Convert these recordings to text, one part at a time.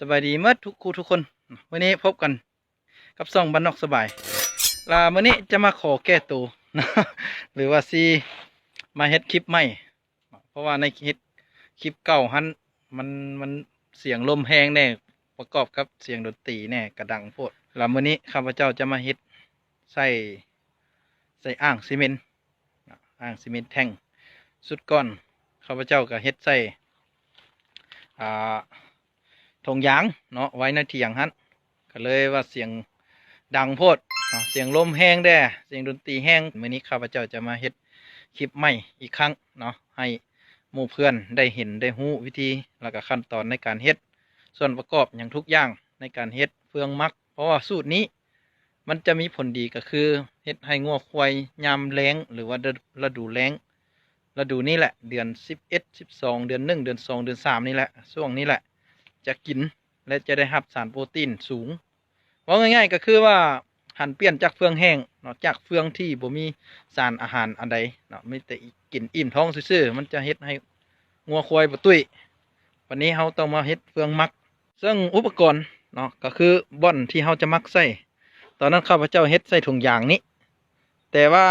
สบายดีเมื่อทุกครูทุกคนวันนี้พบกัน กับซ่องบ้านนอกสบาย ลามื่อนี้จะมาขอแก้ตัวนะหรือว่าซีมาเฮ็ดคลิปใหม่ เพราะว่าในคลิปคลิปเก่าหันมันมันเสียงลมแห้งแน่ประกอบกับเสียงดนตรีแน่กระดังโพดลามื่อนี้ข้าพเจ้าจะมาเฮ็ดใส่ใส่อ่างซีเมนต์อ่างซีเมนต์แท่งสุดก้อนข้าพเจ้าก็เฮ็ดใส่อ่า ทงยางเนาะไว้ในเถียงฮันก็เลยว่าเสียงดังโพดเนาะเสียงลมแห้งแด้เสียงดนตรีแห้งมื้อนี้ข้าพเจ้าจะมาเฮ็ดคลิปใหม่อีกครั้งเนาะให้หมู่เพื่อนได้เห็นได้รู้วิธีแล้วก็ขั้นตอนในการเฮ็ด ส่วนประกอบอย่างทุกอย่างในการเฮ็ดเฟืองมัก เพราะว่าสูตรนี้ มันจะมีผลดีก็คือเฮ็ดให้งัวควายยามแล้ง หรือว่าฤดูแล้งฤดูนี้แหละ เดือน 11 12 เดือน 1 เดือน 2 เดือน 3 นี่แหละช่วงนี้แหละ จะกินและจะได้รับสารโปรตีนสูงว่าง่าย ๆ ก็คือว่าหันเปลี่ยนจากเฟืองแห้งเนาะจากเฟืองที่บ่มีสารอาหารอันใดเนาะไม่แต่กินอิ่มท้องซื่อๆมันจะเฮ็ดให้งัวควายบ่ตุ้ยวันนี้เราต้องมาเฮ็ดเฟืองมัก ซึ่งอุปกรณ์เนาะก็คือบ่อนที่เราจะมักใส่ตอนนั้นข้าพเจ้าเฮ็ดใส่ถุงยางนี้ แต่ว่า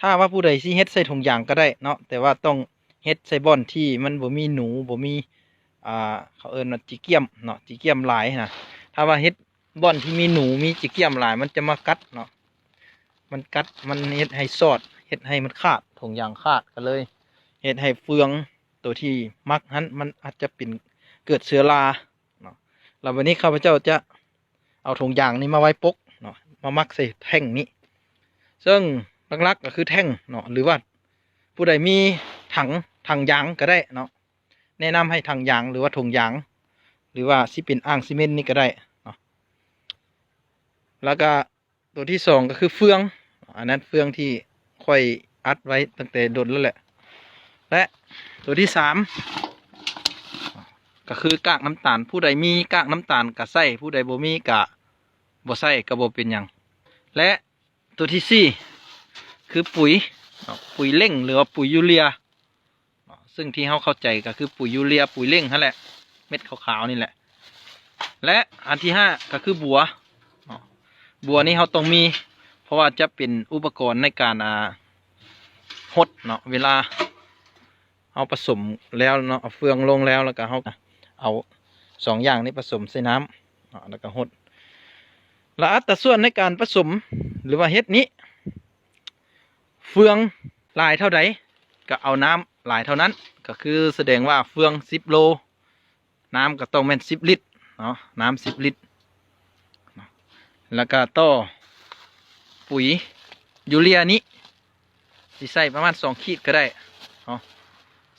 ถ้าว่าผู้ใดสิเฮ็ดใส่ถุงยางก็ได้เนาะแต่ว่าต้องเฮ็ดใส่บ่อนที่มันบ่มีหนูบ่มี อ่าเขาเอิ้นว่าจิเกียมเนาะจิเกียมหลายนะถ้าว่าเฮ็ดบ่อนที่มีหนูมีจิเกียมหลาย มันจะมากัดเนาะมันกัดมันเฮ็ดให้สอดเฮ็ดให้มันขาดถุงยางขาดก็เลยเฮ็ดให้เฟืองตัวที่มักนั้นมันอาจจะเป็นเกิดเชื้อราเนาะแล้ววันนี้ข้าพเจ้าจะเอาถุงยางนี้มาไว้ปกเนาะมามักใส่แท่งนี้ ซึ่งลักๆก็คือแท่งเนาะหรือว่าผู้ใดมีถังถังยางก็ได้เนาะ แนะนำให้ทางยางหรือว่าถุงยาง หรือว่าซิเป็นอ่างซีเมนต์นี่ก็ได้เนาะแล้วก็ตัวที่สองก็คือเฟือง อันนั้นเฟืองที่ค่อยอัดไว้ตั้งแต่ดนแล้วแหละ และตัวที่สามก็คือกากน้ำตาล ผู้ใดมีกากน้ำตาลก็ใส่ผู้ใดบ่มีก็บ่ใส่ก็บ่เป็นหยังและตัวที่สี่คือปุ๋ยปุ๋ยเร่งหรือว่าปุ๋ยยูเรีย ซึ่งที่เขาเข้าใจก็คือปุ๋ยยูเรียปุ๋ยเร่งนั่นแหละ เม็ดขาวๆนี่แหละ และอันที่ห้าก็คือบัวบัวนี้เขาต้องมี เพราะว่าจะเป็นอุปกรณ์ในการอ่าหดเนาะเวลาเอาผสมแล้วเนาะเอาเฟืองลงแล้วแล้วก็เขาเอาสองอย่างนี้ผสมใส่น้ำเนาะแล้วก็หดและอัตราส่วนในการผสมหรือว่าเฮ็ดนี้ เฟืองลายเท่าใด ก็เอาน้ำหลายเท่านั้น ก็คือแสดงว่าเฟืองสิบโล น้ำก็ต้องแม่นสิบลิตรเนาะน้ำสิบลิตร แล้วก็ต่อปุ๋ยยูเรียนี้สิใส่ประมาณสองขีดก็ได้เนาะ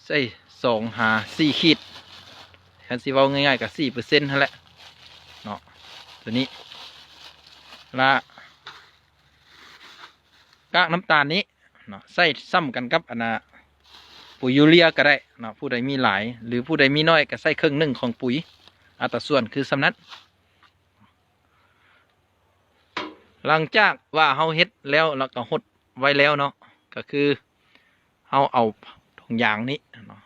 ใส่สองหาสี่ขีดคันสิเว้าง่ายๆกับสี่เปอร์เซ็นต์นั่นแหละเนาะตัวนี้ละกากน้ำตาลนี้เนาะใส่ซ้ำกันกับอันนะ ปุ๋ยยูเรียก็ได้เนาะผู้ใดมีหลาย หรือผู้ใดมีน้อยก็ใส่ครึ่งหนึ่งของปุ๋ยอัตราส่วนคือสำนักหลังจากว่าเฮาเฮ็ดแล้วแล้วก็หดไว้แล้วเนาะก็คือเฮาเอาถุงยางนี้เนาะ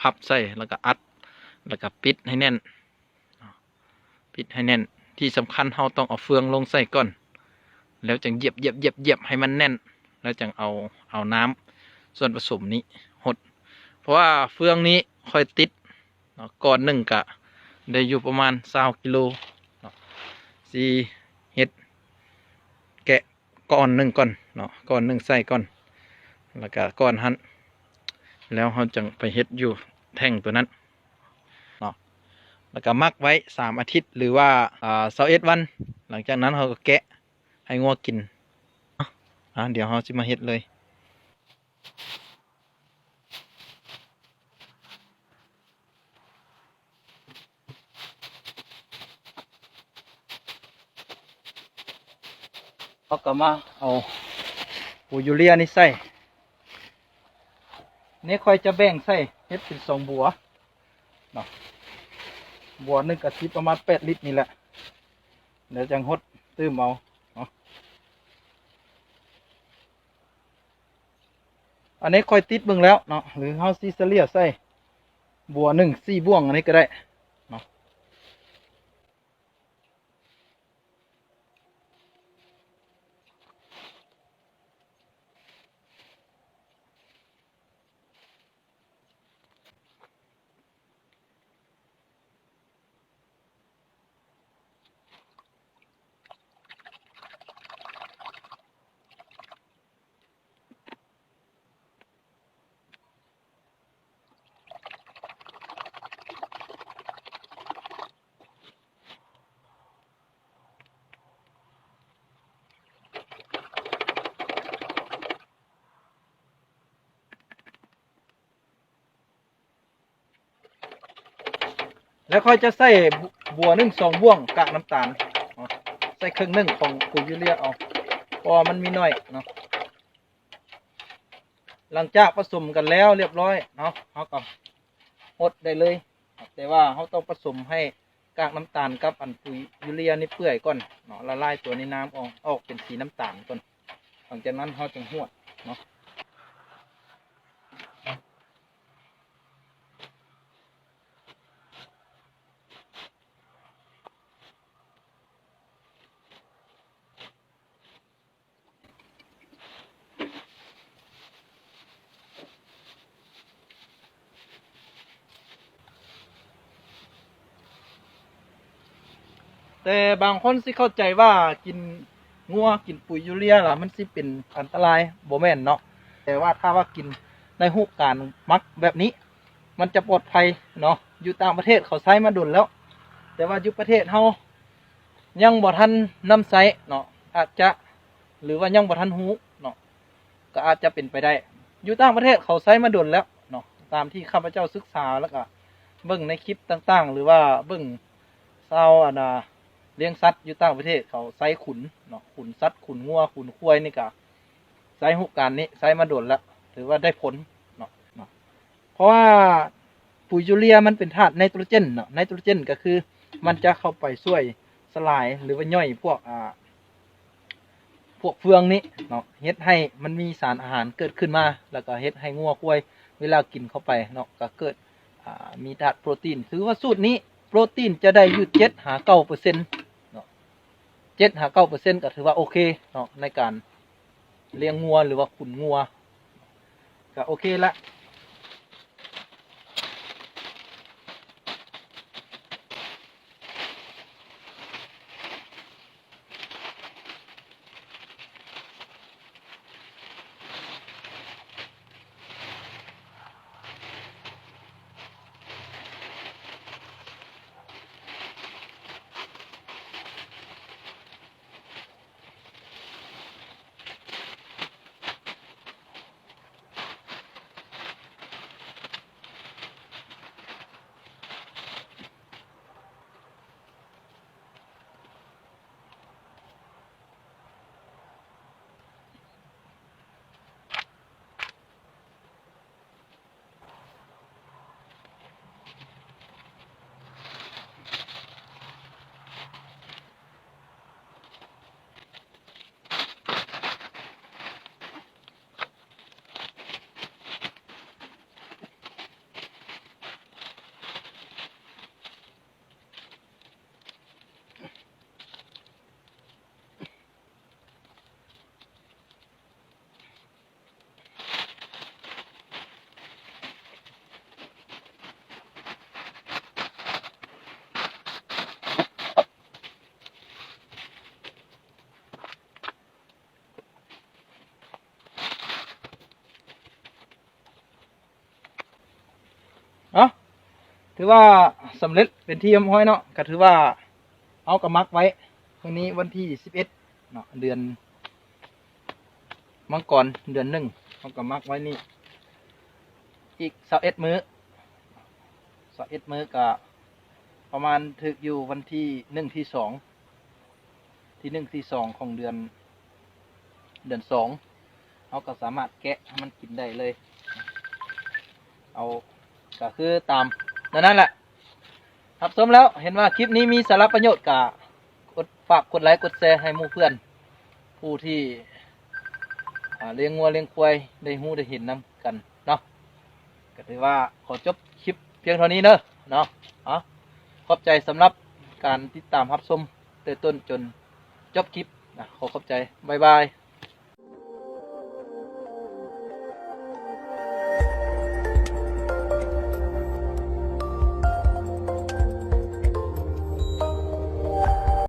พับๆใส่แล้วก็อัด แล้วก็ปิดให้แน่นปิดให้แน่นที่สำคัญเฮาต้องเอาเฟืองลงใส่ก่อน แล้วจึงเหยียบเหยียบเหยียบเหยียบให้มันแน่น แล้วจึงเอาเอาน้ำส่วนผสมนี้หด ราะว่าเฟืองนี้ค่อยติดก้อนหนึ่งกะ ได้อยู่ประมาณสากิโลสีเห็ดแกะก้อนหนึ่งก่อนเนาะก้อนหนึ่งใส่ก่อน แล้วก็ก้อนหันแล้วเขาจึงไปเฮ็ดอยู่แท่งตัวนั้นเนาะแล้วก็มักไว้สามอาทิตย์หรือว่าอ่าเสาเอ็ดวัน หลังจากนั้นเขาก็แกะให้งัวกินอะเดี๋ยวเราจะมาเฮ็ดเลย เขาก็มาเอาปุ๋ยยูเรียนี่ใส่นี่ค่อยจะแบ่งใส่เฮ็ดเป็นสองบัวเนาะบัวหนึ่งกะทิประมาณแปดลิตรนี่แหละเดี๋ยวจังหดตื้มเอาอันนี้ค่อยติดเบิ่งแล้วเนาะหรือเฮาซีเซเลียใส่บัวหนึ่งสี่บ่วงอันนี้ก็ได้ แล้วค่อยจะใส่บัวนึ่งสองบ่วงกากน้ำตาลใส่ครึ่งหนึ่งของปุ๋ยยูเรียเอาเพราะมันมีน้อยเนาะหลังจากผสมกันแล้วเรียบร้อยเนาะเขาก็หดได้เลย แต่ว่าเขาต้องผสมให้กากน้ำตาลกับอันปุ๋ยยูเรียนี่เปื่อยก่อนเนาะละลายตัวในน้ำออกออกเป็นสีน้ำตาลก่อนหลังจากนั้นเขาจึงหวดเนาะ แต่บางคนสิเข้าใจว่ากินงัวกินปุ๋ยยูเรียล่ะมันสิเป็นอันตรายโบแมนเนาะแต่ว่าถ้าว่ากินในรูปการมักแบบนี้ มันจะปลอดภัยเนาะอยู่ต่างประเทศเขาใช้มาดุนแล้ว แต่ว่าอยู่ประเทศเฮายังบ่ทันน้ำใช้เนาะอาจจะหรือว่ายังบ่ทันฮู้เนาะก็อาจจะเป็นไปได้ อยู่ต่างประเทศเขาใช้มาดุนแล้วเนาะตามที่ข้าพเจ้าศึกษาแล้วก็เบิ่งในคลิปต่างๆ หรือว่าเบิ่งเศร้าอันน่ะ เลี้ยงสัตว์อยู่ต่างประเทศเขาไซขุนเนาะขุนสัตว์ขุนงัวขุนควายนี่กะไซหุกการนี้ไซมาโดนแล้วถือว่าได้ผลเนาะเนาะเพราะว่าปุ๋ยยูเรียมันเป็นธาตุไนโตรเจนเนาะไนโตรเจนก็คือ มันจะเข้าไปช่วยสลายหรือว่าย่อยพวกอ่าพวกเฟืองนี้เนาะเฮ็ดให้มันมีสารอาหารเกิดขึ้นมา แล้วก็เฮ็ดให้งัวควายเวลากินเข้าไปเนาะก็เกิดมีธาตุโปรตีนถือว่าสูตรนี้โปรตีนจะได้อยู่เจ็ดหาเก้าเปอร์เซ็นต์ เจ็ดหาเก้าเปอร์เซ็นต์ก็ถือว่าโอเคเนาะในการเลี้ยงงัวหรือว่าขุนงัวก็โอเคละ ถือว่าสำเร็จเป็นที่เรียบร้อยเนาะก็ถือว่าเอากระมักไว้วันนี้วันที่สิบเอ็ดเนาะเดือนมังกรเดือนหนึ่งเอากระมักไว้นี่อีกสิบเอ็ดมื้อสิบเอ็ดมื้อก็ประมาณถึกอยู่วันที่หนึ่งที่สองที่หนึ่งที่สองของเดือน เดือนสองเขาก็สามารถแกะให้มันกินได้เลย เอาก็คือตาม นั่นแหละครับสมแล้วเห็นว่าคลิปนี้มีสาระประโยชน์กะกดฝากกดไลค์กดแชร์ให้หมู่เพื่อน ผู้ที่เลี้ยงงัวเลี้ยงควายได้หู้ได้เห็นนํกันเนาะก็ถือว่าขอจบคลิปเพียงเท่านี้เนอะเนาะอ๋อขอบใจสำหรับการติดตามรับชมแต่ต้นจนจบคลิปนะขอขอบใจบ๊ายบาย